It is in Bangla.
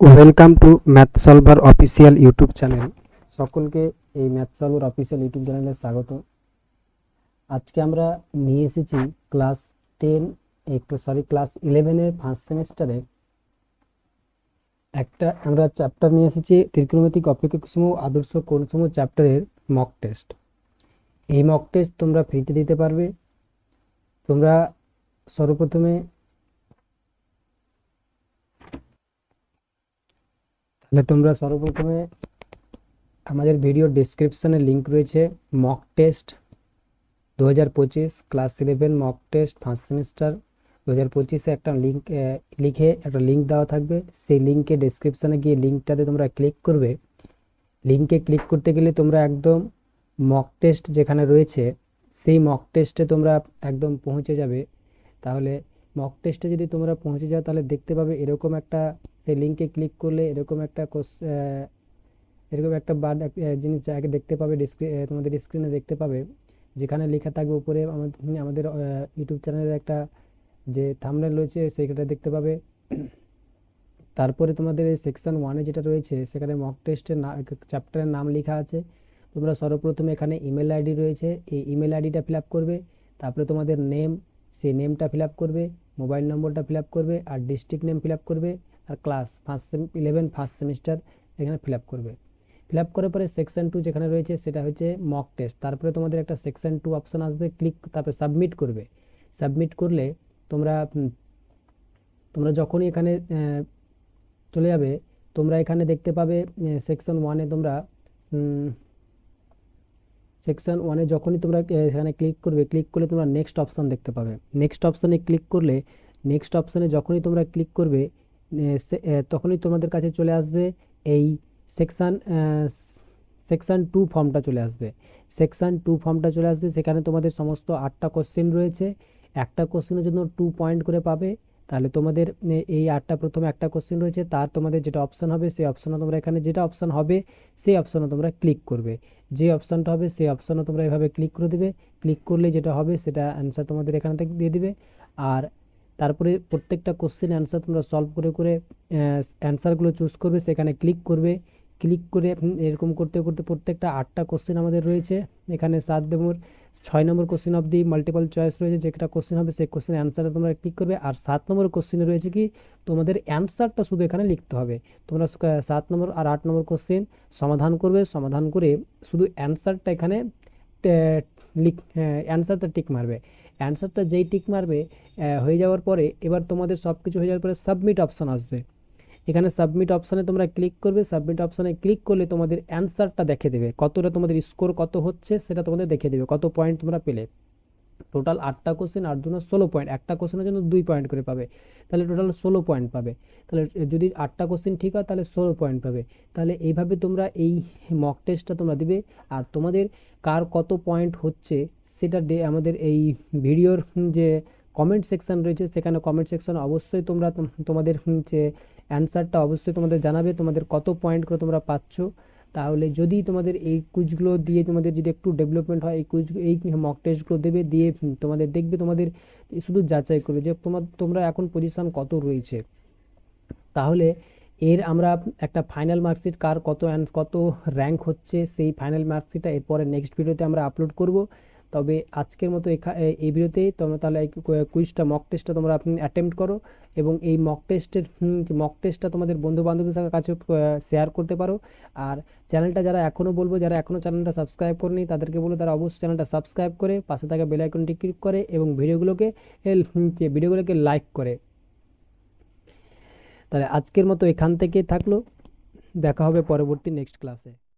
Welcome to math solver official YouTube channel সকলকে এই ম্যাথ সলভার অফিসিয়াল ইউটিউব চ্যানেলে স্বাগত। আজকে আমরা নিয়ে এসেছি ক্লাস টেন সরি ক্লাস ইলেভেনের ফার্স্ট সেমিস্টারে একটা আমরা চ্যাপ্টার নিয়ে এসেছি ত্রিকোণমিতিক অপেক্ষকসমূহ আদর্শ কোণসমূহ চ্যাপ্টারের মক টেস্ট এই মক টেস্ট তোমরা ফ্রিতে দিতে পারবে। তোমরা সর্বপ্রথমে তাহলে তোমরা সর্বপ্রথমে আমাদের ভিডিও ডিসক্রিপশানে লিঙ্ক রয়েছে। মক টেস্ট দু হাজার পঁচিশ class eleven mock test first semester দু হাজার পঁচিশে একটা লিঙ্ক লিখে একটা লিঙ্ক দেওয়া থাকবে। সেই লিঙ্কে ডিসক্রিপশানে গিয়ে লিঙ্কটাতে তোমরা ক্লিক করবে। লিঙ্কে ক্লিক করতে গেলে তোমরা একদম মক টেস্ট যেখানে রয়েছে, সেই মক টেস্টে তোমরা একদম পৌঁছে যাবে। তাহলে মক টেস্টে যদি তোমরা পৌঁছে যাও, তাহলে দেখতে পাবে এরকম একটা সেই লিঙ্কে ক্লিক করলে এরকম একটা এরকম একটা বার জিনিস আগে দেখতে পাবে তোমাদের স্ক্রিনে দেখতে পাবে। যেখানে লেখা থাকবে উপরে আমাদের ইউটিউব চ্যানেলের একটা যে থামনেল রয়েছে সেইটা দেখতে পাবে। তারপরে তোমাদের এই সেকশন ওয়ানে যেটা রয়েছে, সেখানে মক টেস্টের চ্যাপ্টারের নাম লেখা আছে। তোমরা সর্বপ্রথমে এখানে ইমেল আইডি রয়েছে, এই ইমেল আইডিটা ফিল করবে। তারপরে তোমাদের নেম সেই নেমটা ফিল করবে মোবাইল নম্বরটা ফিল করবে, আর ডিস্ট্রিক্ট নেম ফিল করবে। আর class first sem eleven first semester এখানে ফিল আপ করবে। ফিল আপ করার পরে সেকশন টু যেখানে রয়েছে সেটা হচ্ছে মক টেস্ট তারপরে তোমাদের একটা সেকশন টু অপশান আসবে ক্লিক তারপরে সাবমিট করবে। সাবমিট করলে তোমরা তোমরা যখনই এখানে চলে যাবে, তোমরা এখানে দেখতে পাবে সেকশন ওয়ানে তোমরা সেকশন ওয়ানে যখনই তোমরা এখানে ক্লিক করবে ক্লিক করলে তোমরা নেক্সট অপশান দেখতে পাবে। নেক্সট অপশানে ক্লিক করলে নেক্সট অপশানে যখনই তোমরা ক্লিক করবে তখনই তোমাদের কাছে চলে আসবে এই সেকশান সেকশান টু ফর্মটা চলে আসবে। সেকশান টু ফর্মটা চলে আসবে, সেখানে তোমাদের সমস্ত আটটা কোশ্চেন রয়েছে। একটা কোশ্চেনের জন্য টু পয়েন্ট করে পাবে। তাহলে তোমাদের এই আটটা প্রথমে একটা কোশ্চেন রয়েছে, তার তোমাদের যেটা অপশান হবে, সেই অপশানে তোমরা এখানে যেটা অপশান হবে, সেই অপশানে তোমরা ক্লিক করবে। যে অপশানটা হবে, সেই অপশানে তোমরা এভাবে ক্লিক করে দেবে। ক্লিক করলে যেটা হবে, সেটা অ্যান্সার তোমাদের এখানে থেকে দিয়ে দিবে। আর তারপরে প্রত্যেকটা কোশ্চেন অ্যান্সার তোমরা সলভ করে করে অ্যান্সারগুলো চুজ করবে, সেখানে ক্লিক করবে। ক্লিক করে এরকম করতে করতে প্রত্যেকটা আটটা কোশ্চেন আমাদের রয়েছে। এখানে সাত নম্বর, ছয় number question of the multiple choice রয়েছে যেটা কোশ্চেন হবে, সেই কোশ্চেনের অ্যান্সারে তোমরা ক্লিক করবে। আর সাত নম্বর কোশ্চেনে রয়েছে কি, তোমাদের অ্যান্সারটা শুধু এখানে লিখতে হবে। তোমরা সাত নম্বর আর আট নম্বর কোশ্চেন সমাধান করবে, সমাধান করে শুধু অ্যান্সারটা এখানে লিখ অ্যান্সারটা টিক মারবে। অ্যান্সারটা যেই টিক মারবে হয়ে যাওয়ার পরে এবার তোমাদের সব কিছু হয়ে যাওয়ার পরে সাবমিট অপশান আসবে। এখানে সাবমিট অপশানে তোমরা ক্লিক করবে সাবমিট অপশানে ক্লিক করলে তোমাদের অ্যান্সারটা দেখে দেবে। কতটা তোমাদের স্কোর কত হচ্ছে সেটা তোমাদের দেখে দেবে, কত পয়েন্ট তোমরা পেলে। টোটাল আটটা কোশ্চেন আট জন্য ষোলো পয়েন্ট একটা কোশ্চেনের জন্য দুই পয়েন্ট করে পাবে। তাহলে টোটাল ষোলো পয়েন্ট পাবে। তাহলে যদি আটটা কোশ্চেন ঠিক হয়, তাহলে ষোলো পয়েন্ট পাবে। তাহলে এইভাবে তোমরা এই মক টেস্টটা তোমরা দিবে। আর তোমাদের কার কত পয়েন্ট হচ্ছে সেটা ডে, আমাদের এই ভিডিওর যে কমেন্ট সেকশান রয়েছে, সেখানে কমেন্ট সেকশানে অবশ্যই তোমরা তোমাদের যে অ্যান্সারটা অবশ্যই তোমাদের জানাবে, তোমাদের কত পয়েন্ট করে তোমরা পাচ্ছ। তাহলে যদি তোমাদের এই কুইজগুলো দিয়ে তোমাদের যদি একটু ডেভেলপমেন্ট হয়, এই কুইজ এই মক টেস্টগুলো দেবে, দিয়ে তোমাদের দেখবে তোমাদের শুধু যাচাই করবে যে তোমার তোমরা এখন পজিশন কত রয়েছে। তাহলে এর আমরা একটা ফাইনাল মার্কশিট কার কত কত র্যাঙ্ক হচ্ছে, সেই ফাইনাল মার্কশিটটা এরপরে নেক্সট ভিডিওতে আমরা আপলোড করব। তবে আজকের মতো এই ভিডিওতেই তোমরা তাহলে কুইজটা মক টেস্টটা তোমরা আপনি অ্যাটেম্প্ট করো এবং এই মক টেস্টের মক টেস্টটা তোমাদের বন্ধু বান্ধবদের কাছে শেয়ার করতে পারো। আর চ্যানেলটা যারা এখনও বলব, যারা এখনও চ্যানেলটা সাবস্ক্রাইব করেনি, তাদেরকে বলব তারা অবশ্যই চ্যানেলটা সাবস্ক্রাইব করে, পাশে থাকা বেল আইকনটি ক্লিক করে এবং ভিডিওগুলোকে ভিডিওগুলোকে লাইক করে। তাহলে আজকের মতো এখান থেকে থাকল। দেখা হবে পরবর্তী নেক্সট ক্লাসে